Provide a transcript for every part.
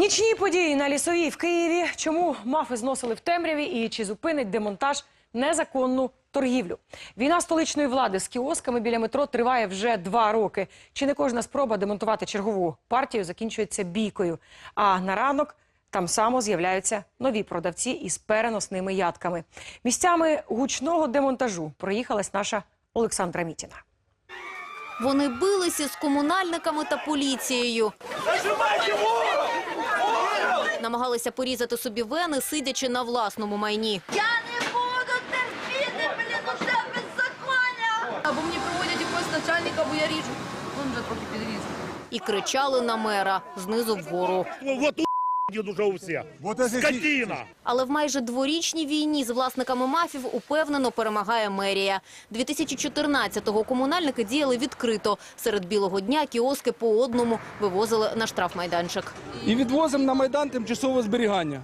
Нічні події на лісовій в Києві. Чому мафи зносили в темряві і чи зупинить демонтаж незаконну торгівлю? Війна столичної влади з кіосками біля метро триває вже два роки. Чи не кожна спроба демонтувати чергову партію закінчується бійкою? А на ранок там само з'являються нові продавці із переносними ядками. Місцями гучного демонтажу проїхалась наша Олександра Мітіна. Вони билися з комунальниками та поліцією. Намагалися порізати собі вени, сидячи на власному майні. Я не буду терпіти, блін, усе беззаконня! Або мені проводять якогось начальника, або я ріжу. Він вже трохи підрізав. І кричали на мера знизу вгору. Уже у всіх. Скотина! Але в майже дворічній війні з власниками мафів упевнено перемагає мерія. 2014-го комунальники діяли відкрито. Серед білого дня кіоски по одному вивозили на штрафмайданчик. і відвозимо на майдан тимчасове зберігання.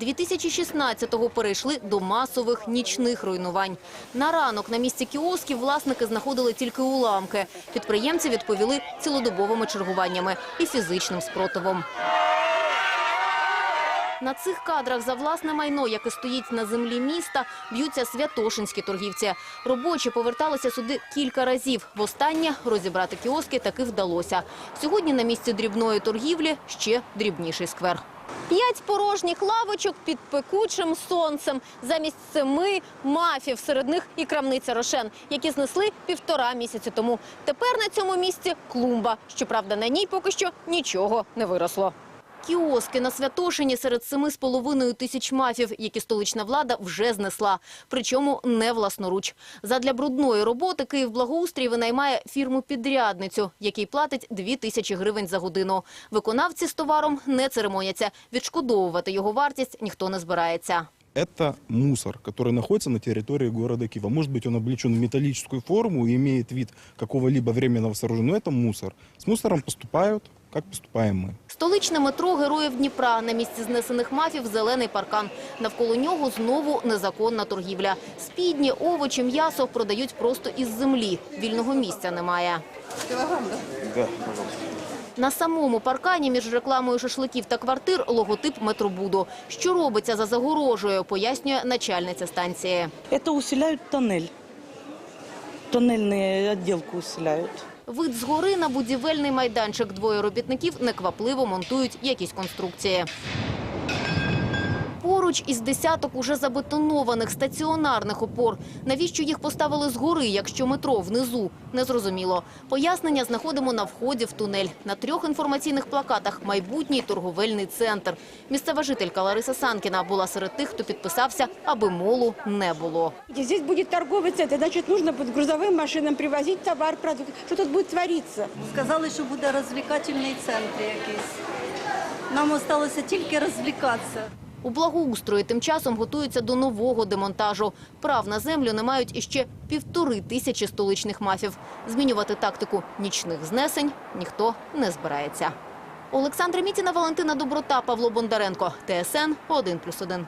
2016-го перейшли до масових нічних руйнувань. На ранок на місці кіосків власники знаходили тільки уламки. Підприємці відповіли цілодобовими чергуваннями і фізичним спротивом. На цих кадрах за власне майно, яке стоїть на землі міста, б'ються святошинські торгівці. Робочі поверталися сюди кілька разів. Востаннє розібрати кіоски таки вдалося. Сьогодні на місці дрібної торгівлі ще дрібніший сквер. П'ять порожніх лавочок під пекучим сонцем. Замість семи мафів, серед них і крамниця Рошен, які знесли півтора місяці тому. Тепер на цьому місці клумба. Щоправда, на ній поки що нічого не виросло. Кіоски на Святошині серед семи з половиною тисяч мафів, які столична влада вже знесла. Причому не власноруч. Задля брудної роботи Київблагоустрій винаймає фірму-підрядницю, якій платить дві тисячі гривень за годину. Виконавці з товаром не церемоняться. Відшкодовувати його вартість ніхто не збирається. Это мусор, который находится на территории города Киева. Может быть, он облечен в металлическую форму и имеет вид какого-либо временного сооружения, но это мусор. С мусором поступают, как поступаем мы. Столичне метро Героїв Дніпра. На місці знесених мафів зелений паркан. Навколо нього знову незаконна торгівля. Спідні, овочі, м'ясо продають просто із землі. Вільного місця немає. На самому паркані між рекламою шашликів та квартир логотип метробуду. Що робиться за загорожею, пояснює начальниця станції. Это усиляют тоннель. Тоннельные отделку усиляют. Вид згори на будівельний майданчик. Двоє робітників неквапливо монтують якісь конструкції. Поруч із десяток уже забетонованих стаціонарних опор. Навіщо їх поставили згори, якщо метро внизу? Незрозуміло. Пояснення знаходимо на вході в тунель. На трьох інформаційних плакатах майбутній торговельний центр. Місцева жителька Лариса Санкіна була серед тих, хто підписався, аби молу не було. Здесь будет торговый центр, значит, нужно будет грузовым машинам привозить товар, продукты. Что тут будет твориться? Сказали, що буде розвлекательний центр якийсь. Нам осталося тільки розвлікатися. У благоустрої тим часом готуються до нового демонтажу. Прав на землю не мають іще півтори тисячі столичних мафів. Змінювати тактику нічних знесень ніхто не збирається. Олександра Мітіна, Валентина Доброта, Павло Бондаренко. ТСН 1+,1.